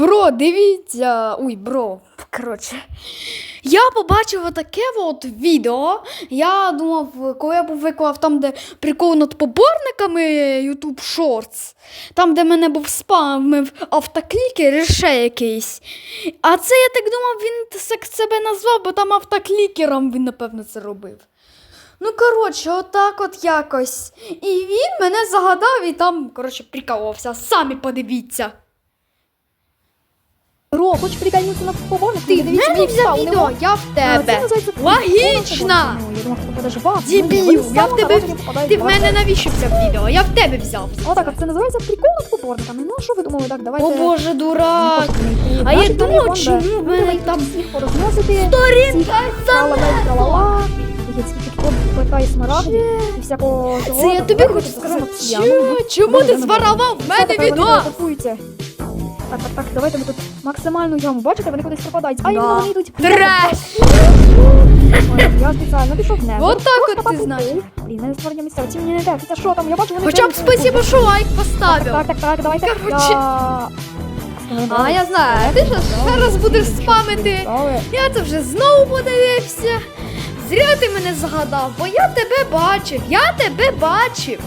Бро, дивіться. Ой, бро. Коротше. Я побачив отаке от відео. Я думав, коли я виклав там, де прикол над поборниками YouTube Shorts, там, де мене був спамив автоклікер ще якийсь. А це я так думав, він себе назвав, бо там автоклікером він, напевно, це робив. Ну, коротше, отак от якось. І він мене загадав і там, коротше, прикалувався. Самі подивіться. Хочеш прикольнутися на поборник? Ти в мене взяв відео, я в тебе. Логічно! Ну, Я думав, в. Дебіл, я в тебе. Ти в мене навіщо взяв відео? Я в тебе взяв. Отак, от це називається прикол над поборниками. Ну, а що ви думали, так, давайте... О боже, дурак. А я думав, чому в Ну, мене там всіх. Сторінка ПК і всякого Це я тобі хочу сказати. Чому ти зварував в мене відео? Так, так, так, давайте ми тут максимальну яму. Бачите, вони кудись пропадають. А Да. да. вони йдуть. Треш! Ой, Я спеціально пішов в небо. Вот так от ти знаєш. Блін, не створення місця. Ці мені не йде. Це що там? Я бачу, вони... Хоча б спасибо, що лайк Так, поставив. так, так, давайте. Короче. Я... А я знаю, ти ж зараз будеш спамити. Я це вже знову подивився. Зря ти мене згадав, бо я тебе бачив, я тебе бачив.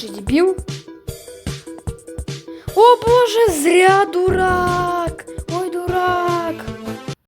Ти дебил. О боже, зря дурак.